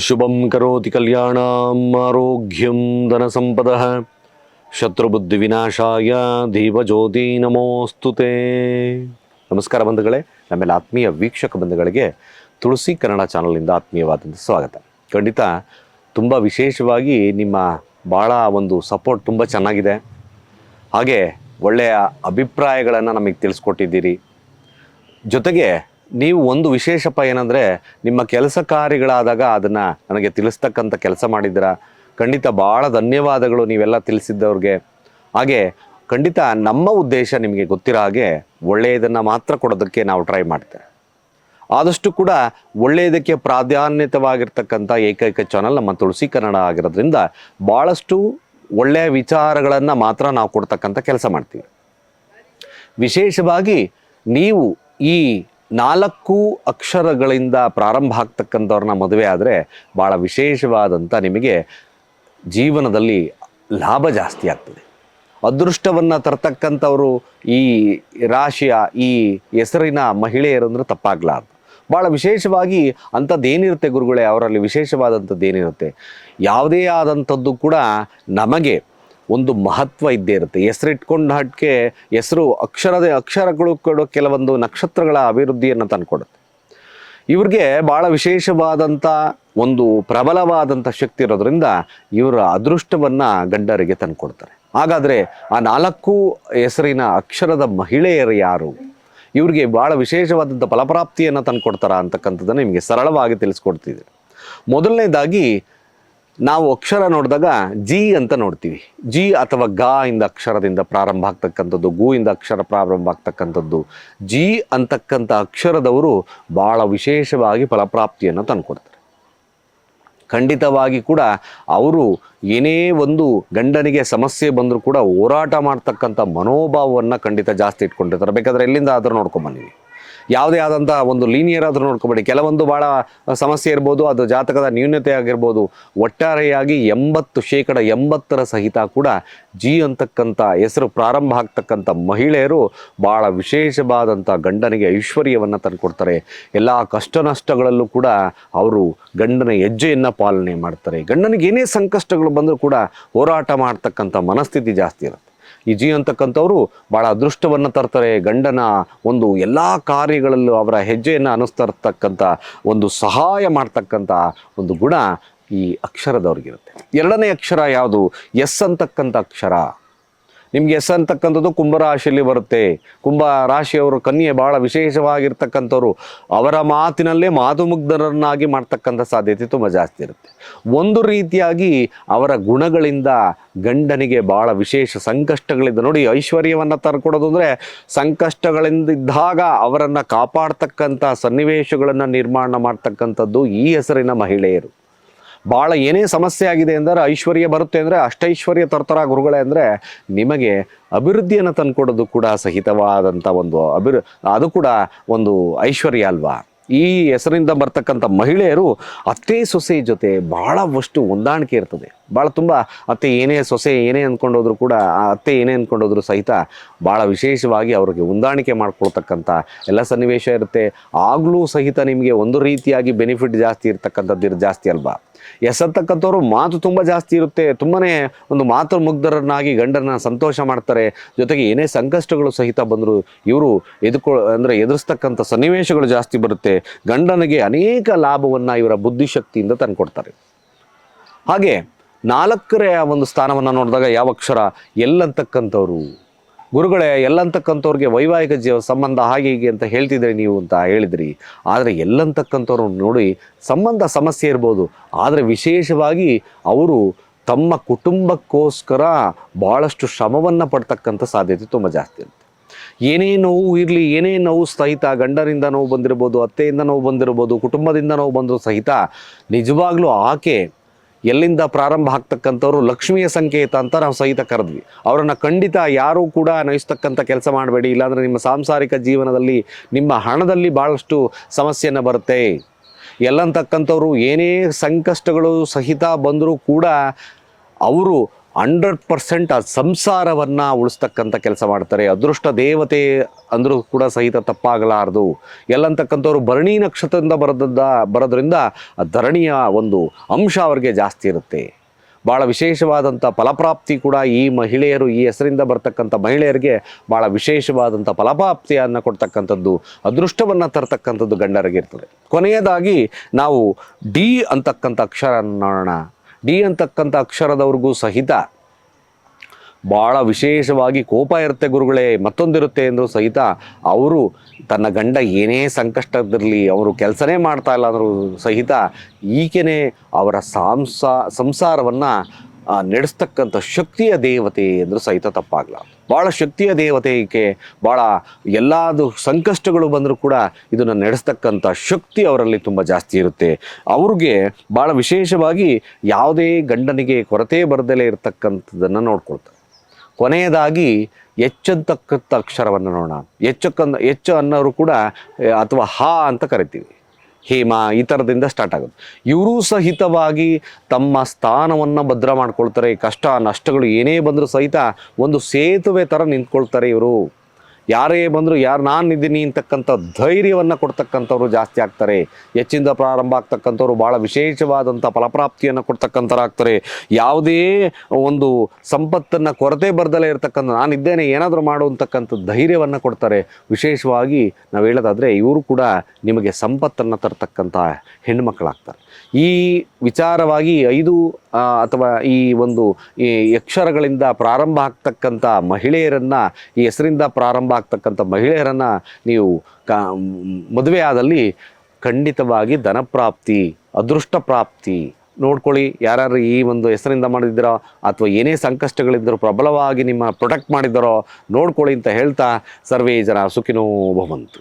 ಶುಭಂ ಕರೋತಿ ಕಲ್ಯಾಣ ಆರೋಗ್ಯಂ ವಿನಾಶಾಯ ಶತ್ರುಬುದ್ಧಿವಿನಾಶಾಯ ದೀಪಜ್ಯೋತಿ ನಮೋಸ್ತುತೆ ನಮಸ್ಕಾರ ಬಂಧುಗಳೇ, ನಮ್ಮೆಲ್ಲ ಆತ್ಮೀಯ ವೀಕ್ಷಕ ಬಂಧುಗಳಿಗೆ ತುಳಸಿ ಕನ್ನಡ ಚಾನಲ್ನಿಂದ ಆತ್ಮೀಯವಾದಂಥ ಸ್ವಾಗತ. ಖಂಡಿತ ತುಂಬ ವಿಶೇಷವಾಗಿ ನಿಮ್ಮ ಭಾಳ ಒಂದು ಸಪೋರ್ಟ್ ತುಂಬ ಚೆನ್ನಾಗಿದೆ. ಹಾಗೆ ಒಳ್ಳೆಯ ಅಭಿಪ್ರಾಯಗಳನ್ನು ನಮಗೆ ತಿಳಿಸ್ಕೊಟ್ಟಿದ್ದೀರಿ. ಜೊತೆಗೆ ನೀವು ಒಂದು ವಿಶೇಷಪ್ಪ ಏನಂದರೆ ನಿಮ್ಮ ಕೆಲಸ ಕಾರ್ಯಗಳಾದಾಗ ಅದನ್ನು ನನಗೆ ತಿಳಿಸ್ತಕ್ಕಂಥ ಕೆಲಸ ಮಾಡಿದ್ದೀರಾ? ಖಂಡಿತ ಭಾಳ ಧನ್ಯವಾದಗಳು ನೀವೆಲ್ಲ ತಿಳಿಸಿದ್ದವ್ರಿಗೆ. ಹಾಗೆ ಖಂಡಿತ ನಮ್ಮ ಉದ್ದೇಶ ನಿಮಗೆ ಗೊತ್ತಿರೋ ಹಾಗೆ ಒಳ್ಳೆಯದನ್ನು ಮಾತ್ರ ಕೊಡೋದಕ್ಕೆ ನಾವು ಟ್ರೈ ಮಾಡ್ತೇವೆ. ಆದಷ್ಟು ಕೂಡ ಒಳ್ಳೆಯದಕ್ಕೆ ಪ್ರಾಧಾನ್ಯತವಾಗಿರ್ತಕ್ಕಂಥ ಏಕೈಕ ಚಾನಲ್ ನಮ್ಮ ತುಳಸಿ ಕನ್ನಡ ಆಗಿರೋದ್ರಿಂದ ಭಾಳಷ್ಟು ಒಳ್ಳೆಯ ವಿಚಾರಗಳನ್ನು ಮಾತ್ರ ನಾವು ಕೊಡ್ತಕ್ಕಂಥ ಕೆಲಸ ಮಾಡ್ತೀವಿ. ವಿಶೇಷವಾಗಿ ನೀವು ಈ ನಾಲ್ಕು ಅಕ್ಷರಗಳಿಂದ ಪ್ರಾರಂಭ ಆಗ್ತಕ್ಕಂಥವ್ರನ್ನ ಮದುವೆ ಆದರೆ ಭಾಳ ವಿಶೇಷವಾದಂಥ ನಿಮಗೆ ಜೀವನದಲ್ಲಿ ಲಾಭ ಜಾಸ್ತಿ ಆಗ್ತದೆ. ಅದೃಷ್ಟವನ್ನು ತರ್ತಕ್ಕಂಥವರು ಈ ರಾಶಿಯ ಈ ಹೆಸರಿನ ಮಹಿಳೆಯರಂದ್ರೆ ತಪ್ಪಾಗ್ಲಾರ್ದು. ಭಾಳ ವಿಶೇಷವಾಗಿ ಅಂಥದ್ದೇನಿರುತ್ತೆ ಗುರುಗಳೇ, ಅವರಲ್ಲಿ ವಿಶೇಷವಾದಂಥದ್ದು ಏನಿರುತ್ತೆ ಯಾವುದೇ ಆದಂಥದ್ದು ಕೂಡ ನಮಗೆ ಒಂದು ಮಹತ್ವ ಇದ್ದೇ ಇರುತ್ತೆ. ಹೆಸರಿಟ್ಕೊಂಡು ಹಟ್ಕೆ ಹೆಸರು ಅಕ್ಷರದ ಅಕ್ಷರಗಳು ಕೊಡೋ ಕೆಲವೊಂದು ನಕ್ಷತ್ರಗಳ ಅಭಿವೃದ್ಧಿಯನ್ನು ತಂದುಕೊಡುತ್ತೆ. ಇವ್ರಿಗೆ ಭಾಳ ವಿಶೇಷವಾದಂಥ ಒಂದು ಪ್ರಬಲವಾದಂಥ ಶಕ್ತಿ ಇರೋದ್ರಿಂದ ಇವರ ಅದೃಷ್ಟವನ್ನು ಗಂಡರಿಗೆ ತಂದುಕೊಡ್ತಾರೆ. ಹಾಗಾದರೆ ಆ ನಾಲ್ಕು ಹೆಸರಿನ ಅಕ್ಷರದ ಮಹಿಳೆಯರು ಯಾರು? ಇವ್ರಿಗೆ ಭಾಳ ವಿಶೇಷವಾದಂಥ ಫಲಪ್ರಾಪ್ತಿಯನ್ನು ತಂದುಕೊಡ್ತಾರ ಅಂತಕ್ಕಂಥದ್ದನ್ನು ನಿಮಗೆ ಸರಳವಾಗಿ ತಿಳಿಸ್ಕೊಡ್ತಿದೆ ಮೊದಲನೇದಾಗಿ ನಾವು ಅಕ್ಷರ ನೋಡಿದಾಗ ಜಿ ಅಂತ ನೋಡ್ತೀವಿ. ಜಿ ಅಥವಾ ಗಾ ಇಂದ ಅಕ್ಷರದಿಂದ ಪ್ರಾರಂಭ ಆಗ್ತಕ್ಕಂಥದ್ದು, ಗು ಇಂದ ಅಕ್ಷರ ಪ್ರಾರಂಭ ಆಗ್ತಕ್ಕಂಥದ್ದು, ಜಿ ಅಂತಕ್ಕಂಥ ಅಕ್ಷರದವರು ಭಾಳ ವಿಶೇಷವಾಗಿ ಫಲಪ್ರಾಪ್ತಿಯನ್ನು ತಂದುಕೊಡ್ತಾರೆ. ಖಂಡಿತವಾಗಿ ಕೂಡ ಅವರು ಏನೇ ಒಂದು ಗಂಡನಿಗೆ ಸಮಸ್ಯೆ ಬಂದರೂ ಕೂಡ ಹೋರಾಟ ಮಾಡ್ತಕ್ಕಂಥ ಮನೋಭಾವವನ್ನು ಖಂಡಿತ ಜಾಸ್ತಿ ಇಟ್ಕೊಂಡಿರ್ತಾರೆ. ಬೇಕಾದರೆ ಎಲ್ಲಿಂದ ಆದರೂ ನೋಡ್ಕೊಂಬನ್ನಿವಿ ಯಾವುದೇ ಆದಂಥ ಒಂದು ಲೀನಿಯರ್ ಆದರೂ ನೋಡ್ಕೋಬೇಡಿ. ಕೆಲವೊಂದು ಭಾಳ ಸಮಸ್ಯೆ ಇರ್ಬೋದು, ಅದು ಜಾತಕದ ನ್ಯೂನತೆ ಆಗಿರ್ಬೋದು. ಒಟ್ಟಾರೆಯಾಗಿ ಎಂಬತ್ತು ಶೇಕಡ ಎಂಬತ್ತರ ಸಹಿತ ಕೂಡ ಜಿ ಅಂತಕ್ಕಂಥ ಹೆಸರು ಪ್ರಾರಂಭ ಆಗ್ತಕ್ಕಂಥ ಮಹಿಳೆಯರು ಭಾಳ ವಿಶೇಷವಾದಂಥ ಗಂಡನಿಗೆ ಐಶ್ವರ್ಯವನ್ನು ತಂದುಕೊಡ್ತಾರೆ. ಎಲ್ಲ ಕಷ್ಟ ನಷ್ಟಗಳಲ್ಲೂ ಕೂಡ ಅವರು ಗಂಡನ ಹೆಜ್ಜೆಯನ್ನು ಪಾಲನೆ ಮಾಡ್ತಾರೆ. ಗಂಡನಿಗೆ ಏನೇ ಸಂಕಷ್ಟಗಳು ಬಂದರೂ ಕೂಡ ಹೋರಾಟ ಮಾಡ್ತಕ್ಕಂಥ ಮನಸ್ಥಿತಿ ಜಾಸ್ತಿ ಇರುತ್ತೆ. ಈ ಜಿ ಅಂತಕ್ಕಂಥವ್ರು ಭಾಳ ಅದೃಷ್ಟವನ್ನು ತರ್ತಾರೆ, ಗಂಡನ ಒಂದು ಎಲ್ಲ ಕಾರ್ಯಗಳಲ್ಲೂ ಅವರ ಹೆಜ್ಜೆಯನ್ನು ಅನುಸ್ತರ್ತಕ್ಕಂಥ ಒಂದು ಸಹಾಯ ಮಾಡ್ತಕ್ಕಂಥ ಒಂದು ಗುಣ ಈ ಅಕ್ಷರದವ್ರಿಗಿರುತ್ತೆ. ಎರಡನೇ ಅಕ್ಷರ ಯಾವುದು? ಎಸ್ ಅಂತಕ್ಕಂಥ ಅಕ್ಷರ. ನಿಮ್ಗೆ ಎಸ್ ಅಂತಕ್ಕಂಥದ್ದು ಕುಂಭರಾಶಿಯಲ್ಲಿ ಬರುತ್ತೆ. ಕುಂಭ ರಾಶಿಯವರು ಕನ್ಯೆ ಭಾಳ ವಿಶೇಷವಾಗಿರ್ತಕ್ಕಂಥವ್ರು. ಅವರ ಮಾತಿನಲ್ಲೇ ಮಾತುಮುಗ್ಧರನ್ನಾಗಿ ಮಾಡ್ತಕ್ಕಂಥ ಸಾಧ್ಯತೆ ತುಂಬ ಜಾಸ್ತಿ ಇರುತ್ತೆ. ಒಂದು ರೀತಿಯಾಗಿ ಅವರ ಗುಣಗಳಿಂದ ಗಂಡನಿಗೆ ಭಾಳ ವಿಶೇಷ ಸಂಕಷ್ಟಗಳಿಂದ ನೋಡಿ ಐಶ್ವರ್ಯವನ್ನು ತರ್ಕೊಡೋದು ಅಂದರೆ ಸಂಕಷ್ಟಗಳಿಂದಿದ್ದಾಗ ಅವರನ್ನು ಕಾಪಾಡ್ತಕ್ಕಂಥ ಸನ್ನಿವೇಶಗಳನ್ನು ನಿರ್ಮಾಣ ಮಾಡ್ತಕ್ಕಂಥದ್ದು ಈ ಹೆಸರಿನ ಮಹಿಳೆಯರು. ಭಾಳ ಏನೇ ಸಮಸ್ಯೆ ಆಗಿದೆ ಅಂದರೆ ಐಶ್ವರ್ಯ ಬರುತ್ತೆ ಅಂದರೆ ಅಷ್ಟೈಶ್ವರ್ಯ ತರ್ತರ ಗುರುಗಳೇ ಅಂದರೆ ನಿಮಗೆ ಅಭಿವೃದ್ಧಿಯನ್ನು ತಂದುಕೊಡೋದು ಕೂಡ ಸಹಿತವಾದಂಥ ಒಂದು ಅಭಿವೃ ಅದು ಕೂಡ ಒಂದು ಐಶ್ವರ್ಯ ಅಲ್ವಾ? ಈ ಹೆಸರಿಂದ ಬರ್ತಕ್ಕಂಥ ಮಹಿಳೆಯರು ಅತ್ತೆ ಸೊಸೆ ಜೊತೆ ಭಾಳವಷ್ಟು ಹೊಂದಾಣಿಕೆ ಇರ್ತದೆ. ಭಾಳ ತುಂಬ ಅತ್ತೆ ಏನೇ ಸೊಸೆ ಏನೇ ಅಂದ್ಕೊಂಡೋದ್ರು ಕೂಡ ಆ ಅತ್ತೆ ಏನೇ ಅಂದ್ಕೊಂಡೋದ್ರು ಸಹಿತ ಭಾಳ ವಿಶೇಷವಾಗಿ ಅವ್ರಿಗೆ ಹೊಂದಾಣಿಕೆ ಮಾಡ್ಕೊಳ್ತಕ್ಕಂಥ ಎಲ್ಲ ಸನ್ನಿವೇಶ ಇರುತ್ತೆ. ಆಗಲೂ ಸಹಿತ ನಿಮಗೆ ಒಂದು ರೀತಿಯಾಗಿ ಬೆನಿಫಿಟ್ ಜಾಸ್ತಿ ಇರ್ತಕ್ಕಂಥದ್ದು ಇರ್- ಜಾಸ್ತಿ ಅಲ್ವಾ? ಎಸ್ ಅಂತಕ್ಕಂಥವ್ರು ಮಾತು ತುಂಬ ಜಾಸ್ತಿ ಇರುತ್ತೆ. ತುಂಬನೇ ಒಂದು ಮಾತು ಮುಗ್ಧರನ್ನಾಗಿ ಗಂಡನ ಸಂತೋಷ ಮಾಡ್ತಾರೆ. ಜೊತೆಗೆ ಏನೇ ಸಂಕಷ್ಟಗಳು ಸಹಿತ ಬಂದರೂ ಇವರು ಎದುಕೊ ಅಂದರೆ ಎದುರಿಸ್ತಕ್ಕಂಥ ಸನ್ನಿವೇಶಗಳು ಜಾಸ್ತಿ ಬರುತ್ತೆ. ಗಂಡನಿಗೆ ಅನೇಕ ಲಾಭವನ್ನು ಇವರ ಬುದ್ಧಿಶಕ್ತಿಯಿಂದ ತಂದುಕೊಡ್ತಾರೆ. ಹಾಗೆ ನಾಲ್ಕರ ಒಂದು ಸ್ಥಾನವನ್ನು ನೋಡಿದಾಗ ಯಾವ ಅಕ್ಷರ? ಎಲ್ಲಂತಕ್ಕಂಥವ್ರು. ಗುರುಗಳೇ, ಎಲ್ಲಂತಕ್ಕಂಥವ್ರಿಗೆ ವೈವಾಹಿಕ ಜೀವ ಸಂಬಂಧ ಹಾಗೆ ಹೀಗೆ ಅಂತ ಹೇಳ್ತಿದ್ರೆ ನೀವು ಅಂತ ಹೇಳಿದ್ರಿ. ಆದರೆ ಎಲ್ಲಂತಕ್ಕಂಥವ್ರು ನೋಡಿ ಸಂಬಂಧ ಸಮಸ್ಯೆ ಇರ್ಬೋದು. ಆದರೆ ವಿಶೇಷವಾಗಿ ಅವರು ತಮ್ಮ ಕುಟುಂಬಕ್ಕೋಸ್ಕರ ಭಾಳಷ್ಟು ಶ್ರಮವನ್ನು ಪಡ್ತಕ್ಕಂಥ ಸಾಧ್ಯತೆ ತುಂಬ ಜಾಸ್ತಿ ಇರುತ್ತೆ ಏನೇ ನೋವು ಇರಲಿ, ಏನೇ ನೋವು ಸಹಿತ ಗಂಡನಿಂದ ನೋವು ಬಂದಿರ್ಬೋದು, ಅತ್ತೆಯಿಂದ ನೋವು ಬಂದಿರ್ಬೋದು, ಕುಟುಂಬದಿಂದ ನೋವು ಬಂದರೂ ಸಹಿತ ನಿಜವಾಗ್ಲೂ ಆಕೆ ಎಲ್ಲಿಂದ ಪ್ರಾರಂಭ ಆಗ್ತಕ್ಕಂಥವ್ರು ಲಕ್ಷ್ಮಿಯ ಸಂಕೇತ ಅಂತ ನಾವು ಸಹಿತ ಕರೆದ್ವಿ. ಅವರನ್ನು ಖಂಡಿತ ಯಾರೂ ಕೂಡ ನಯಿಸ್ತಕ್ಕಂಥ ಕೆಲಸ ಮಾಡಬೇಡಿ, ಇಲ್ಲಾಂದರೆ ನಿಮ್ಮ ಸಾಂಸಾರಿಕ ಜೀವನದಲ್ಲಿ ನಿಮ್ಮ ಹಣದಲ್ಲಿ ಭಾಳಷ್ಟು ಸಮಸ್ಯೆಯನ್ನು ಬರುತ್ತೆ. ಎಲ್ಲಂತಕ್ಕಂಥವ್ರು ಏನೇ ಸಂಕಷ್ಟಗಳು ಸಹಿತ ಬಂದರೂ ಕೂಡ ಅವರು ಹಂಡ್ರೆಡ್ ಪರ್ಸೆಂಟ್ ಆ ಸಂಸಾರವನ್ನು ಉಳಿಸ್ತಕ್ಕಂಥ ಕೆಲಸ ಮಾಡ್ತಾರೆ. ಅದೃಷ್ಟ ದೇವತೆ ಅಂದರೂ ಕೂಡ ಸಹಿತ ತಪ್ಪಾಗಲಾರದು. ಎಲ್ಲಂತಕ್ಕಂಥವ್ರು ಭರಣಿ ನಕ್ಷತ್ರದಿಂದ ಬರೆದದ್ದ, ಬರೋದ್ರಿಂದ ಆ ಧರಣಿಯ ಒಂದು ಅಂಶ ಅವರಿಗೆ ಜಾಸ್ತಿ ಇರುತ್ತೆ. ಭಾಳ ವಿಶೇಷವಾದಂಥ ಫಲಪ್ರಾಪ್ತಿ ಕೂಡ ಈ ಮಹಿಳೆಯರು, ಈ ಹೆಸರಿಂದ ಬರ್ತಕ್ಕಂಥ ಮಹಿಳೆಯರಿಗೆ ಭಾಳ ವಿಶೇಷವಾದಂಥ ಫಲಪ್ರಾಪ್ತಿಯನ್ನು ಕೊಡ್ತಕ್ಕಂಥದ್ದು, ಅದೃಷ್ಟವನ್ನು ತರ್ತಕ್ಕಂಥದ್ದು ಗಂಡರಿಗೆ ಇರ್ತದೆ. ಕೊನೆಯದಾಗಿ ನಾವು ಡಿ ಅಂತಕ್ಕಂಥ ಅಕ್ಷರ ನೋಡೋಣ. ಡಿ ಅಂತಕ್ಕಂಥ ಅಕ್ಷರದವ್ರಿಗೂ ಸಹಿತ ಭಾಳ ವಿಶೇಷವಾಗಿ ಕೋಪ ಇರುತ್ತೆ ಗುರುಗಳೇ, ಮತ್ತೊಂದಿರುತ್ತೆ ಎಂದು ಸಹಿತ ಅವರು ತನ್ನ ಗಂಡ ಏನೇ ಸಂಕಷ್ಟದಿರಲಿ ಅವರು ಕೆಲಸನೇ ಮಾಡ್ತಾ ಇಲ್ಲ ಅಂದರೂ ಸಹಿತ ಈಕೆನೇ ಅವರ ಸಾಂಸ, ಸಂಸಾರವನ್ನು ನಡೆಸ್ತಕ್ಕಂಥ ಶಕ್ತಿಯ ದೇವತೆ ಅಂದರೂ ಸಹಿತ ತಪ್ಪಾಗಲ್ಲ ಭಾಳ ಶಕ್ತಿಯ ದೇವತೆಗೆ ಭಾಳ ಎಲ್ಲದು ಸಂಕಷ್ಟಗಳು ಬಂದರೂ ಕೂಡ ಇದನ್ನು ನಡೆಸ್ತಕ್ಕಂಥ ಶಕ್ತಿ ಅವರಲ್ಲಿ ತುಂಬ ಜಾಸ್ತಿ ಇರುತ್ತೆ. ಅವ್ರಿಗೆ ಭಾಳ ವಿಶೇಷವಾಗಿ ಯಾವುದೇ ಗಂಡನಿಗೆ ಕೊರತೆ ಬರದಲೇ ಇರತಕ್ಕಂಥದ್ದನ್ನು ನೋಡ್ಕೊಳ್ತಾರೆ. ಕೊನೆಯದಾಗಿ ಎಚ್ಚಂತಕ್ಕಂಥ ಅಕ್ಷರವನ್ನು ನೋಡೋಣ. ಎಚ್ಚಕ್ಕಂದ ಹೆಚ್ಚು ಅನ್ನೋರು ಕೂಡ ಆ, ಅಥವಾ ಹಾ ಅಂತ ಕರಿತೀವಿ. ಹೇಮ ಈ ಥರದಿಂದ ಸ್ಟಾರ್ಟ್ ಆಗುತ್ತೆ ಇವರು ಸಹಿತವಾಗಿ ತಮ್ಮ ಸ್ಥಾನವನ್ನು ಭದ್ರ ಮಾಡ್ಕೊಳ್ತಾರೆ, ಕಷ್ಟ, ನಷ್ಟಗಳು ಏನೇ ಬಂದರೂ ಸಹಿತ ಒಂದು ಸೇತುವೆ ಥರ ನಿಂತ್ಕೊಳ್ತಾರೆ ಇವರು. ಯಾರೇ ಬಂದರೂ ಯಾರು ನಾನು ಇದ್ದೀನಿ ಅಂತಕ್ಕಂಥ ಧೈರ್ಯವನ್ನು ಕೊಡ್ತಕ್ಕಂಥವ್ರು ಜಾಸ್ತಿ ಆಗ್ತಾರೆ. ಹೆಚ್ಚಿಂದ ಪ್ರಾರಂಭ ಆಗ್ತಕ್ಕಂಥವ್ರು ಭಾಳ ವಿಶೇಷವಾದಂಥ ಫಲಪ್ರಾಪ್ತಿಯನ್ನು ಕೊಡ್ತಕ್ಕಂಥವ್ರು ಆಗ್ತಾರೆ ಯಾವುದೇ ಒಂದು ಸಂಪತ್ತನ್ನು ಕೊರತೆ ಬರ್ದಲೇ ಇರತಕ್ಕಂಥ ನಾನಿದ್ದೇನೆ ಏನಾದರೂ ಮಾಡುವಂತಕ್ಕಂಥ ಧೈರ್ಯವನ್ನು ಕೊಡ್ತಾರೆ. ವಿಶೇಷವಾಗಿ ನಾವು ಹೇಳೋದಾದರೆ ಇವರು ಕೂಡ ನಿಮಗೆ ಸಂಪತ್ತನ್ನು ತರ್ತಕ್ಕಂಥ ಹೆಣ್ಣುಮಕ್ಕಳಾಗ್ತಾರೆ ಈ ವಿಚಾರವಾಗಿ ಐದು ಅಥವಾ ಈ ಒಂದು, ಈ ಅಕ್ಷರಗಳಿಂದ ಪ್ರಾರಂಭ ಆಗ್ತಕ್ಕಂಥ ಮಹಿಳೆಯರನ್ನು ಈ ಹೆಸರಿಂದ ಪ್ರಾರಂಭ ಆಗ್ತಕ್ಕಂಥ ಮಹಿಳೆಯರನ್ನು ನೀವು ಕ, ಮದುವೆಯಾದಲ್ಲಿ ಖಂಡಿತವಾಗಿ ಧನಪ್ರಾಪ್ತಿ, ಅದೃಷ್ಟ ಪ್ರಾಪ್ತಿ ನೋಡ್ಕೊಳ್ಳಿ. ಯಾರ್ಯಾರು ಈ ಒಂದು ಹೆಸರಿಂದ ಮಾಡಿದ್ದೀರೋ ಅಥವಾ ಏನೇ ಸಂಕಷ್ಟಗಳಿದ್ದರೂ ಪ್ರಬಲವಾಗಿ ನಿಮ್ಮ ಪ್ರೊಟೆಕ್ಟ್ ಮಾಡಿದ್ದಾರೋ ನೋಡ್ಕೊಳ್ಳಿ ಅಂತ ಹೇಳ್ತಾ ಸರ್ವೇ ಜನ ಸುಖಿನೋ ಭವಂತು.